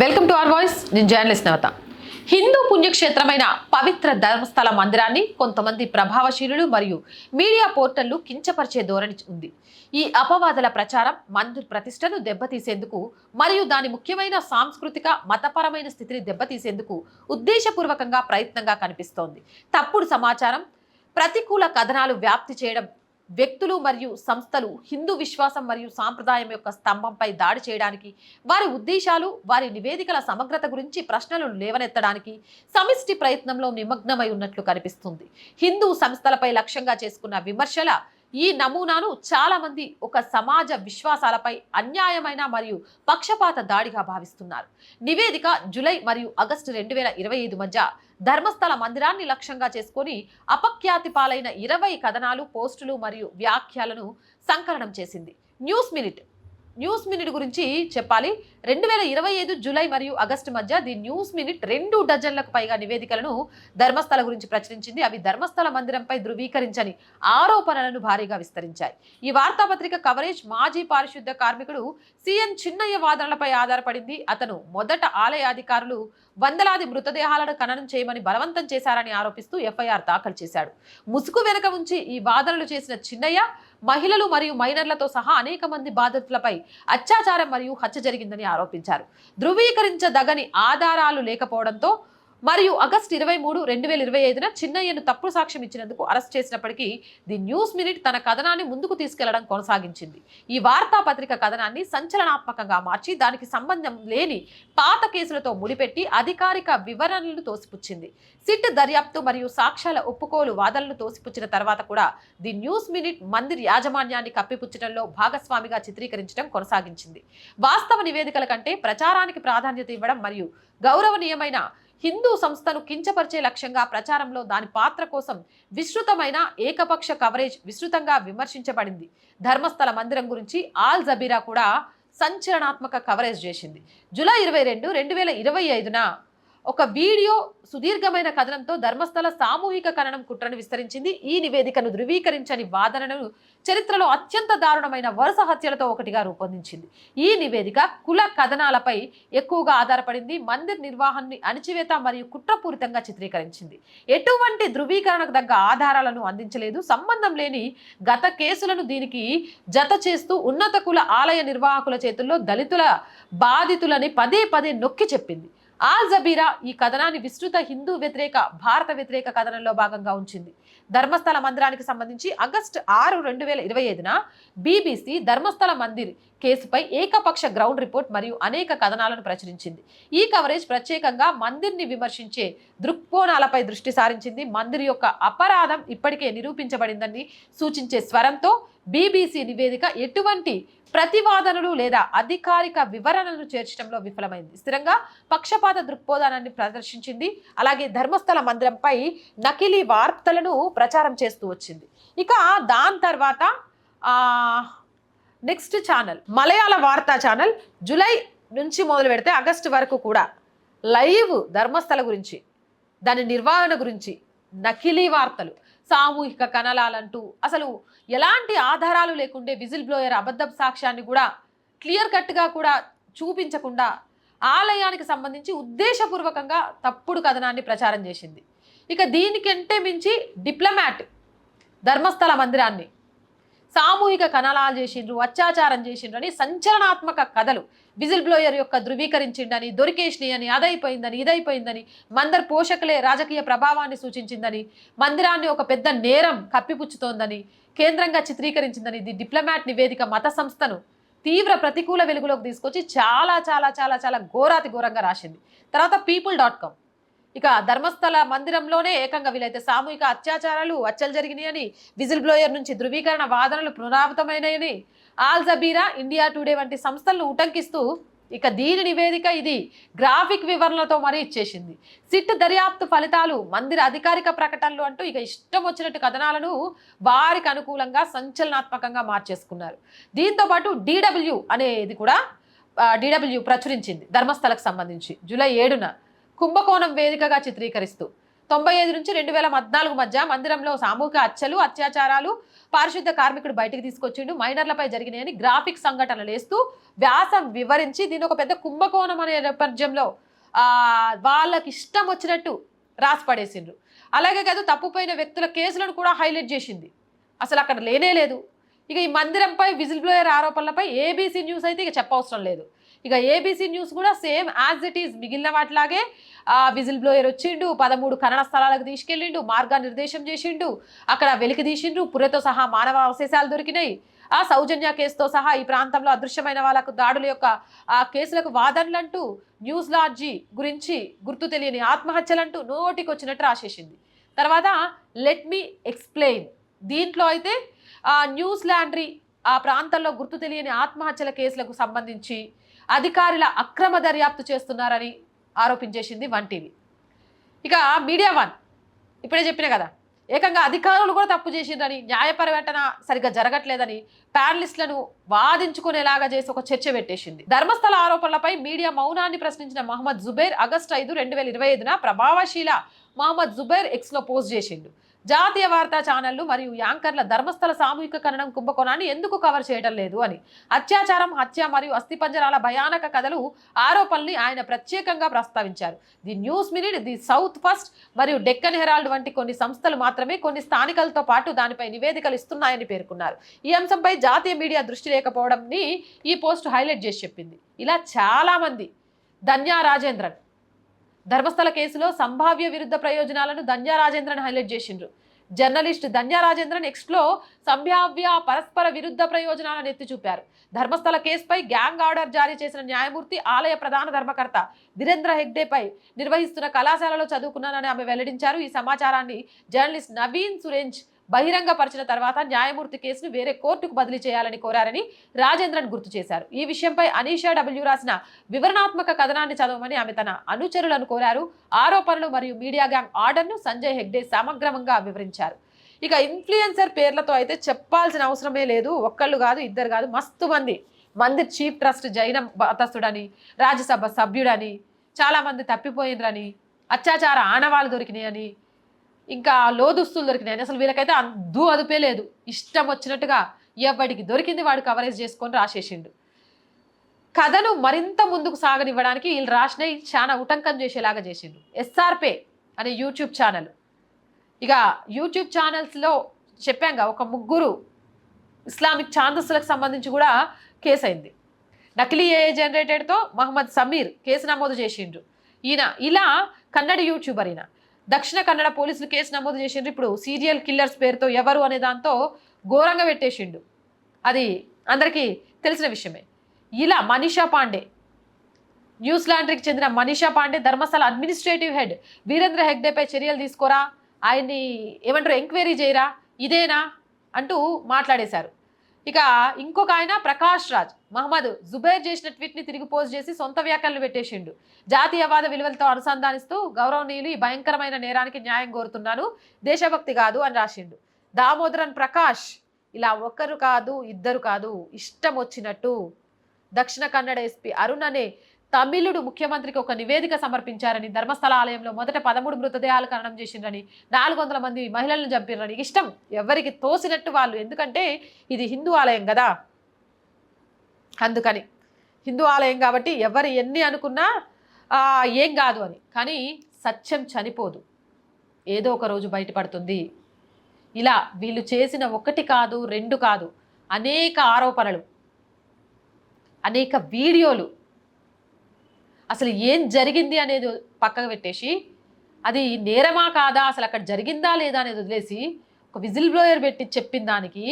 Welcome to our voice నేను journalist నవత హిందూ పుణ్యక్షేత్రమైన పవిత్ర ధర్మస్థల మందిరాన్ని కొంతమంది ప్రభావశీలులు మరియు మీడియా పోర్టళ్ళు కించపరిచే ధోరణి ఉంది ఈ అపవాదల ప్రచారం మందిర్ ప్రతిష్టను దెబ్బతీసేందుకు మరియు దాని ముఖ్యమైన సాంస్కృతిక మతపరమైన స్థితిని దెబ్బతీసేందుకు ఉద్దేశపూర్వకంగా ప్రయత్నంగా కనిపిస్తోంది. తప్పుడు సమాచారం ప్రతికూల కథనాలు వ్యాప్తి చేయడం వ్యక్తులు మరియు సంస్థలు హిందూ విశ్వాసం మరియు సాంప్రదాయం యొక్క స్తంభంపై దాడి చేయడానికి వారి ఉద్దేశాలు వారి నివేదికల సమగ్రత గురించి ప్రశ్నలు లేవనెత్తడానికి సమిష్టి ప్రయత్నంలో నిమగ్నమై ఉన్నట్లు కనిపిస్తుంది. హిందూ సంస్థలపై లక్ష్యంగా చేసుకున్న విమర్శల ఈ నమూనాను చాలా మంది ఒక సమాజ విశ్వాసాలపై అన్యాయమైన మరియు పక్షపాత దాడిగా భావిస్తున్నారు. నివేదిక జులై మరియు ఆగస్టు రెండు వేల ఇరవై ఐదు మధ్య ధర్మస్థల మందిరాన్ని లక్ష్యంగా చేసుకొని అపఖ్యాతి పాలైన ఇరవై కథనాలు పోస్టులు మరియు వ్యాఖ్యలను సంకలనం చేసింది. News minute. న్యూస్ మినిట్ గురించి చెప్పాలి. రెండు వేల ఇరవై ఐదు జూలై మరియు ఆగస్టు మధ్య ది న్యూస్ మినిట్ రెండు డజన్లకు పైగా నివేదికలను ధర్మస్థల గురించి ప్రచురించింది. అవి ధర్మస్థల మందిరంపై ధృవీకరించని ఆరోపణలను భారీగా విస్తరించాయి. ఈ వార్తాపత్రిక కవరేజ్ మాజీ పారిశుద్ధ కార్మికుడు సిఎన్ చిన్నయ్య వాదనలపై ఆధారపడింది. అతను మొదట ఆలయ అధికారులు వందలాది మృతదేహాలను ఖననం చేయమని బలవంతం చేశారని ఆరోపిస్తూ ఎఫ్ఐఆర్ దాఖలు చేశాడు. ముసుగు వెనుక ఉంచి ఈ వాదనలు చేసిన చిన్నయ్య మహిళలు మరియు మైనర్లతో సహా అనేక మంది బాధితులపై అత్యాచారం మరియు హత్య జరిగిందని ఆరోపించారు. ధృవీకరించదగని ఆధారాలు లేకపోవడంతో మరియు ఆగస్టు ఇరవై మూడు రెండు వేల ఇరవై ఐదున చిన్నయ్యను తప్పుడు సాక్ష్యం ఇచ్చినందుకు అరెస్ట్ చేసినప్పటికీ ది న్యూస్ మినిట్ తన కథనాన్ని ముందుకు తీసుకెళ్ళడం కొనసాగించింది. ఈ వార్తాపత్రిక కథనాన్ని సంచలనాత్మకంగా మార్చి దానికి సంబంధం లేని పాత కేసులతో ముడిపెట్టి అధికారిక వివరణలను తోసిపుచ్చింది. సిట్ దర్యాప్తు మరియు సాక్ష్యాల ఒప్పుకోలు వాదనలు తోసిపుచ్చిన తర్వాత కూడా ది న్యూస్ మినిట్ మందిర్ యాజమాన్యాన్ని కప్పిపుచ్చడంలో భాగస్వామిగా చిత్రీకరించడం కొనసాగించింది. వాస్తవ నివేదికల కంటే ప్రచారానికి ప్రాధాన్యత ఇవ్వడం మరియు గౌరవనీయమైన హిందూ సంస్థను కించపరిచే లక్ష్యంగా ప్రచారంలో దాని పాత్ర కోసం విస్తృతమైన ఏకపక్ష కవరేజ్ విస్తృతంగా విమర్శించబడింది. ధర్మస్థల మందిరం గురించి ఆల్ జబీరా కూడా సంచలనాత్మక కవరేజ్ చేసింది. జూలై ఇరవై రెండు రెండు వేల ఇరవై ఐదున ఒక వీడియో సుదీర్ఘమైన కథనంతో ధర్మస్థల సామూహిక ఖననం కుట్రను విస్తరించింది. ఈ నివేదికను ధృవీకరించని వాదనను చరిత్రలో అత్యంత దారుణమైన వరుస హత్యలతో ఒకటిగా రూపొందించింది. ఈ నివేదిక కుల కథనాలపై ఎక్కువగా ఆధారపడింది. మందిర్ నిర్వహణని అణిచివేత మరియు కుట్రపూరితంగా చిత్రీకరించింది. ఎటువంటి ధృవీకరణకు తగ్గ ఆధారాలను అందించలేదు. సంబంధం లేని గత కేసులను దీనికి జత చేస్తూ ఉన్నత కుల ఆలయ నిర్వాహకుల చేతుల్లో దళితుల బాధితులని పదే పదే నొక్కి చెప్పింది. ఆల్ జబీరా ఈ కథనాన్ని విస్తృత హిందూ వ్యతిరేక భారత వ్యతిరేక కథనంలో భాగంగా ఉంచింది. ధర్మస్థల మందిరానికి సంబంధించి ఆగస్టు ఆరు రెండు వేల ఇరవై ఐదున బీబీసీ ధర్మస్థల మందిర్ కేసుపై ఏకపక్ష గ్రౌండ్ రిపోర్ట్ మరియు అనేక కథనాలను ప్రచురించింది. ఈ కవరేజ్ ప్రత్యేకంగా మందిర్ని విమర్శించే దృక్కోణాలపై దృష్టి సారించింది. మందిర్ యొక్క అపరాధం ఇప్పటికే నిరూపించబడిందని సూచించే స్వరంతో బీబీసీ నివేదిక ఎటువంటి ప్రతివాదనలు లేదా అధికారిక వివరణలను చేర్చడంలో విఫలమైంది. స్థిరంగా పక్షపాత దృక్పోధానాన్ని ప్రదర్శించింది. అలాగే ధర్మస్థల మందిరంపై నకిలీ వార్తలను ప్రచారం చేస్తూ వచ్చింది. ఇక దాని తర్వాత నెక్స్ట్ ఛానల్ మలయాళ వార్తా ఛానల్ జూలై నుంచి మొదలు పెడితే ఆగస్టు వరకు కూడా లైవ్ ధర్మస్థల గురించి దాని నిర్వహణ గురించి నకిలీ వార్తలు సామూహిక కనలాలంటూ అసలు ఎలాంటి ఆధారాలు లేకుండే విజిల్ బ్లోయర్ అబద్ధ సాక్ష్యాన్ని కూడా క్లియర్ కట్గా కూడా చూపించకుండా ఆలయానికి సంబంధించి ఉద్దేశపూర్వకంగా తప్పుడు కథనాన్ని ప్రచారం చేసింది. ఇక దీనికంటే మించి డిప్లొమాట్ ధర్మస్థల మందిరాన్ని సామూహిక కణాలాలు చేసిండ్రు అత్యాచారం చేసిండ్రు అని సంచలనాత్మక కథలు. విజిల్ బ్లోయర్ యొక్క ధృవీకరించిండని దొరికేసినాయి అని అదైపోయిందని ఇదైపోయిందని మందర్ పోషకులే రాజకీయ ప్రభావాన్ని సూచించిందని మందిరాన్ని ఒక పెద్ద నేరం కప్పిపుచ్చుతోందని కేంద్రంగా చిత్రీకరించిందని ది డిప్లొమాట్ నివేదిక మత సంస్థను తీవ్ర ప్రతికూల వెలుగులోకి తీసుకొచ్చి చాలా చాలా చాలా చాలా ఘోరాతి ఘోరంగా రాసింది. తర్వాత పీపుల్ డాట్ కామ్. ఇక ధర్మస్థల మందిరంలోనే ఏకంగా వీలైతే సామూహిక అత్యాచారాలు హత్యలు జరిగినాయని విజిల్ బ్లోయర్ నుంచి ధృవీకరణ వాదనలు పునరావృతమైనాయని ఆల్ జబీరా ఇండియా టుడే వంటి సంస్థలను ఉటంకిస్తూ ఇక దీని నివేదిక ఇది గ్రాఫిక్ వివరణలతో మరీ ఇచ్చేసింది. సిట్ దర్యాప్తు ఫలితాలు మందిర అధికారిక ప్రకటనలు అంటూ ఇక ఇష్టం వచ్చినట్టు కథనాలను వారికి అనుకూలంగా సంచలనాత్మకంగా మార్చేసుకున్నారు. దీంతో పాటు డిడబ్ల్యూ అనేది కూడా డిడబ్ల్యూ ప్రచురించింది ధర్మస్థలకు సంబంధించి. జూలై ఏడున కుంభకోణం వేదికగా చిత్రీకరిస్తూ. తొంభై ఐదు నుంచి రెండు వేల పద్నాలుగు మధ్య మందిరంలో సామూహిక హత్యలు అత్యాచారాలు పారిశుద్ధ కార్మికుడు బయటకు తీసుకొచ్చిండు. మైనర్లపై జరిగినాయని గ్రాఫిక్ సంఘటనలు వేస్తూ వ్యాసం వివరించి దీని ఒక పెద్ద కుంభకోణం అనే నేపథ్యంలో వాళ్ళకి ఇష్టం వచ్చినట్టు రాసిపడేసిండ్రు అలాగే కాదు తప్పుపోయిన వ్యక్తుల కేసులను కూడా హైలైట్ చేసింది. అసలు అక్కడ లేనే లేదు. ఇక ఈ మందిరంపై విజిల్ బ్లోయర్ ఆరోపణలపై ఏబీసీ న్యూస్ అయితే ఇక చెప్పవసరం లేదు. ఇక ఏబీసీ న్యూస్ కూడా సేమ్ యాజ్ ఇట్ ఈస్ మిగిలిన వాటిలాగే విజిల్ బ్లోయర్ వచ్చిండు పదమూడు ఖనన స్థలాలకు తీసుకెళ్ళిండు మార్గనిర్దేశం చేసిండు అక్కడ వెలికి తీసిండు పుర్రెతో సహా మానవ అవశేషాలు దొరికినాయి. ఆ సౌజన్య కేసుతో సహా ఈ ప్రాంతంలో అదృశ్యమైన వాళ్ళకు దాడుల యొక్క ఆ కేసులకు వాదనలంటూ న్యూస్ లాడ్జీ గురించి గుర్తు తెలియని ఆత్మహత్యలంటూ నోటికి వచ్చినట్టు రాసేసింది. తర్వాత లెట్ మీ ఎక్స్ప్లెయిన్ దీంట్లో అయితే ఆ న్యూస్ లాండ్రీ ఆ ప్రాంతంలో గుర్తు తెలియని ఆత్మహత్యల కేసులకు సంబంధించి అధికారుల అక్రమ దర్యాప్తు చేస్తున్నారని ఆరోపించేసింది వన్ టీవీ. ఇక మీడియా వన్. ఇప్పుడే చెప్పిన కదా ఏకంగా అధికారులు కూడా తప్పు చేసిండ్రని న్యాయ పరివర్తన సరిగ్గా జరగట్లేదని ప్యానలిస్టులను వాదించుకునేలాగా చేసి ఒక చర్చ పెట్టేసింది. ధర్మస్థల ఆరోపణలపై మీడియా మౌనాన్ని ప్రశ్నించిన మహమ్మద్ జుబేర్ ఆగస్టు ఐదు రెండు వేల ఇరవై ఐదున ప్రభావశీల మహమ్మద్ జుబేర్ ఎక్స్లో పోస్ట్ చేసిండు. జాతీయ వార్తా ఛానళ్ళు మరియు యాంకర్ల ధర్మస్థల సామూహిక ఖననం కుంభకోణాన్ని ఎందుకు కవర్ చేయడం లేదు అని. అత్యాచారం హత్య మరియు అస్థిపంజరాల భయానక కథలు ఆరోపణల్ని ఆయన ప్రత్యేకంగా ప్రస్తావించారు. The news minute the south first మరియు డెక్కన్ హెరాల్డ్ వంటి కొన్ని సంస్థలు మాత్రమే కొన్ని స్థానికలతో పాటు దానిపై నివేదికలు ఇస్తున్నాయని పేర్కొన్నారు. ఈ అంశంపై జాతీయ మీడియా దృష్టి లేకపోవడంని ఈ పోస్ట్ హైలైట్ చేసి చెప్పింది. ఇలా చాలామంది ధన్యా రాజేంద్రన్ ధర్మస్థల కేసులో సంభావ్య విరుద్ధ ప్రయోజనాలను ధన్యా రాజేంద్రన్ హైలైట్ చేసిండ్రు. జర్నలిస్ట్ ధన్యా రాజేంద్రన్ ఎక్స్లో సంభావ్య పరస్పర విరుద్ధ ప్రయోజనాలను ఎత్తి చూపారు. ధర్మస్థల కేసుపై గ్యాంగ్ ఆర్డర్ జారీ చేసిన న్యాయమూర్తి ఆలయ ప్రధాన ధర్మకర్త ధీరేంద్ర హెగ్డేపై నిర్వహిస్తున్న కళాశాలలో చదువుకున్నానని ఆమె వెల్లడించారు. ఈ సమాచారాన్ని జర్నలిస్ట్ నవీన్ సురేంజ్ బహిరంగపరిచిన తర్వాత న్యాయమూర్తి కేసును వేరే కోర్టుకు బదిలీ చేయాలని కోరారని రాజేంద్రన్ గుర్తు చేశారు. ఈ విషయంపై అనీషా డబ్ల్యూ రాసిన వివరణాత్మక కథనాన్ని చదవమని ఆమె తన అనుచరులను కోరారు. ఆరోపణలు మరియు మీడియా గ్యాంగ్ ఆర్డర్ను సంజయ్ హెగ్డే సమగ్రంగా వివరించారు. ఇక ఇన్ఫ్లుయెన్సర్ పేర్లతో అయితే చెప్పాల్సిన అవసరమే లేదు. ఒక్కళ్ళు కాదు ఇద్దరు కాదు మస్తు మంది. మంది చీఫ్ ట్రస్ట్ జైన మతస్థుడని రాజ్యసభ సభ్యుడని చాలామంది తప్పిపోయినరని అత్యాచార ఆనవాళ్ళు దొరికినాయని ఇంకా లోదుస్తులు దొరికినాయని అసలు వీళ్ళకైతే అద్దు అదుపే లేదు. ఇష్టం వచ్చినట్టుగా ఎవడికి దొరికింది వాడు కవరేజ్ చేసుకొని రాసేసిండు. కథను మరింత ముందుకు సాగనివ్వడానికి వీళ్ళు రాసినవి చాలా ఉటంకం చేసేలాగా చేసిండు. ఎస్ఆర్పే అనే యూట్యూబ్ ఛానల్ ఇక యూట్యూబ్ ఛానల్స్లో చెప్పాంగా ఒక ముగ్గురు ఇస్లామిక్ ఛాందస్సులకు సంబంధించి కూడా కేసు అయింది. నకిలీ ఏ జనరేటెడ్తో మహమ్మద్ సమీర్ కేసు నమోదు చేసిండ్రు ఈయన ఇలా కన్నడ యూట్యూబర్ ఈయన. దక్షిణ కన్నడ పోలీసులు కేసు నమోదు చేసిండ్రు. ఇప్పుడు సీరియల్ కిల్లర్స్ పేరుతో ఎవరు అనే దాంతో ఘోరంగా పెట్టేసిండు. అది అందరికీ తెలిసిన విషయమే. ఇలా మనీషా పాండే న్యూజిలాండ్కి చెందిన మనీషా పాండే ధర్మస్థల అడ్మినిస్ట్రేటివ్ హెడ్ వీరేంద్ర హెగ్డేపై చర్యలు తీసుకోరా? ఆయన్ని ఏమంటారు ఎంక్వైరీ చేయరా? ఇదేనా? అంటూ మాట్లాడేశారు. ఇక ఇంకొక ఆయన ప్రకాష్ రాజ్. మహమ్మద్ జుబైర్ చేసిన ట్వీట్ని తిరిగి పోస్ట్ చేసి సొంత వ్యాఖ్యలు పెట్టేసిండు. జాతీయవాద విలువలతో అనుసంధానిస్తూ గౌరవనీయులు ఈ భయంకరమైన నేరానికి న్యాయం కోరుతున్నాను. దేశభక్తి కాదు అని రాసిండు. దామోదరన్ ప్రకాష్ ఇలా ఒక్కరు కాదు ఇద్దరు కాదు ఇష్టం వచ్చినట్టు దక్షిణ కన్నడ ఎస్పీ అరుణ్ అనే తమిళుడు ముఖ్యమంత్రికి ఒక నివేదిక సమర్పించారని ధర్మస్థల ఆలయంలో మొదట పదమూడు మృతదేహాలు ఖననం చేసిండ్రని నాలుగు వందల మంది మహిళలను చంపినని ఇష్టం ఎవరికి తోసినట్టు వాళ్ళు. ఎందుకంటే ఇది హిందూ ఆలయం కదా. అందుకని హిందూ ఆలయం కాబట్టి ఎవరు ఎన్ని అనుకున్నా ఏం కాదు అని. కానీ సత్యం చనిపోదు. ఏదో ఒక రోజు బయటపడుతుంది. ఇలా వీళ్ళు చేసిన ఒకటి కాదు రెండు కాదు అనేక ఆరోపణలు అనేక వీడియోలు అసలు ఏం జరిగింది అనేది పక్కకు పెట్టేసి అది నేరమా కాదా అసలు అక్కడ జరిగిందా లేదా అనేది వదిలేసి ఒక విజిల్ బ్లోయర్ పెట్టి చెప్పిన దానికి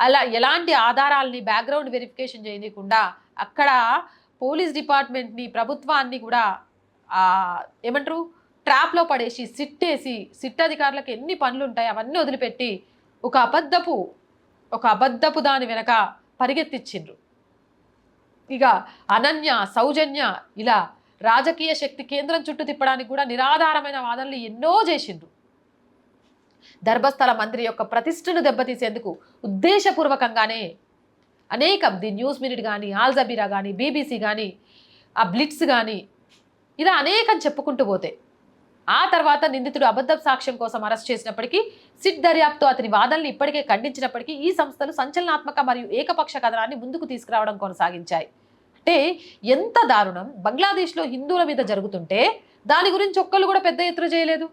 అలా ఎలాంటి ఆధారాలని బ్యాక్గ్రౌండ్ వెరిఫికేషన్ చేయకుండా అక్కడ పోలీస్ డిపార్ట్మెంట్ని ప్రభుత్వాన్ని కూడా ఏమంటారు ట్రాప్లో పడేసి సిట్టేసి సిట్ అధికారులకు ఎన్ని పనులు ఉంటాయి అవన్నీ వదిలిపెట్టి ఒక అబద్ధపు ఒక అబద్ధపు దాని వెనక పరిగెత్తిచ్చిండ్రు. ఇక అనన్య సౌజన్య ఇలా రాజకీయ శక్తి కేంద్రం చుట్టూ తిప్పడానికి కూడా నిరాధారమైన వాదనలు ఎన్నో చేసిండ్రు. ధర్మస్థల మంత్రి యొక్క ప్రతిష్టను దెబ్బతీసేందుకు ఉద్దేశపూర్వకంగానే అనేకం ది న్యూస్ మినిట్ కానీ ఆల్జబీరా కానీ బీబీసీ కానీ ఆ బ్లిట్స్ కానీ ఇలా అనేకం చెప్పుకుంటూ పోతే ఆ తర్వాత నిందితుడు అబద్ధ సాక్ష్యం కోసం అరెస్ట్ చేసినప్పటికీ సిట్ దర్యాప్తు అతని వాదనలు ఇప్పటికే ఖండించినప్పటికీ ఈ సంస్థలు సంచలనాత్మక మరియు ఏకపక్ష కథనాన్ని ముందుకు తీసుకురావడం కొనసాగించాయి. అంటే ఎంత దారుణం. బంగ్లాదేశ్లో హిందువుల మీద జరుగుతుంటే దాని గురించి ఒక్కళ్ళు కూడా పెద్ద ఎత్తున చేయలేదు.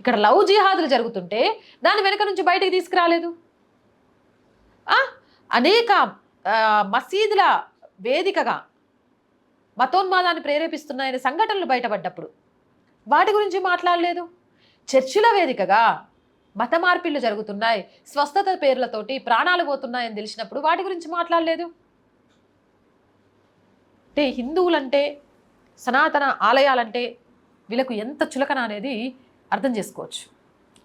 ఇక్కడ లవ్ జిహాదులు జరుగుతుంటే దాని వెనక నుంచి బయటికి తీసుకురాలేదు. అనేక మసీదుల వేదికగా మతోన్మాదాన్ని ప్రేరేపిస్తున్నాయనే సంఘటనలు బయటపడ్డప్పుడు వాటి గురించి మాట్లాడలేదు. చర్చిల వేదికగా మత మార్పిళ్ళు జరుగుతున్నాయి. స్వస్థత పేర్లతోటి ప్రాణాలు పోతున్నాయని తెలిసినప్పుడు వాటి గురించి మాట్లాడలేదు. అంటే హిందువులంటే సనాతన ఆలయాలంటే వీళ్ళకు ఎంత చులకన అనేది అర్థం చేసుకోవచ్చు.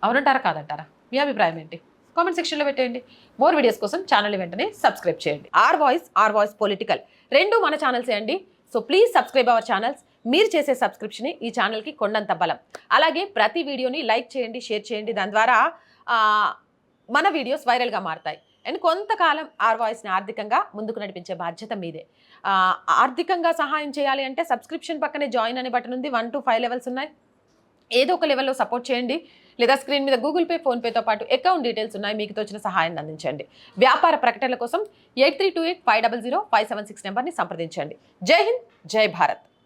అవునంటారా కాదంటారా? మీ అభిప్రాయం ఏంటి? కామెంట్ సెక్షన్లో పెట్టేయండి. మోర్ వీడియోస్ కోసం ఛానల్ వెంటనే సబ్స్క్రైబ్ చేయండి. Our voice our voice political రెండు మన ఛానల్సే అండి. So please subscribe our channels. మీరు చేసే సబ్స్క్రిప్షన్ ఈ ఛానల్కి కొండంత బలం. అలాగే ప్రతి వీడియోని లైక్ చేయండి షేర్ చేయండి. దాని ద్వారా మన వీడియోస్ వైరల్గా మారుతాయి. అండ్ కొంతకాలం ఆర్ వాయిస్ని ఆర్థికంగా ముందుకు నడిపించే బాధ్యత మీదే. ఆర్థికంగా సహాయం చేయాలి అంటే సబ్స్క్రిప్షన్ పక్కనే జాయిన్ అనే బటన్ ఉంది. వన్ టు ఫైవ్ లెవెల్స్ ఉన్నాయి. ఏదో ఒక లెవెల్లో సపోర్ట్ చేయండి. లేదా స్క్రీన్ మీద గూగుల్ పే ఫోన్పేతో పాటు అకౌంట్ డీటెయిల్స్ ఉన్నాయి. మీకు తోచిన సహాయాన్ని అందించండి. వ్యాపార ప్రకటనల కోసం eight three two eight five double zero five seven six నెంబర్ని సంప్రదించండి. జై హింద్ జై భారత్.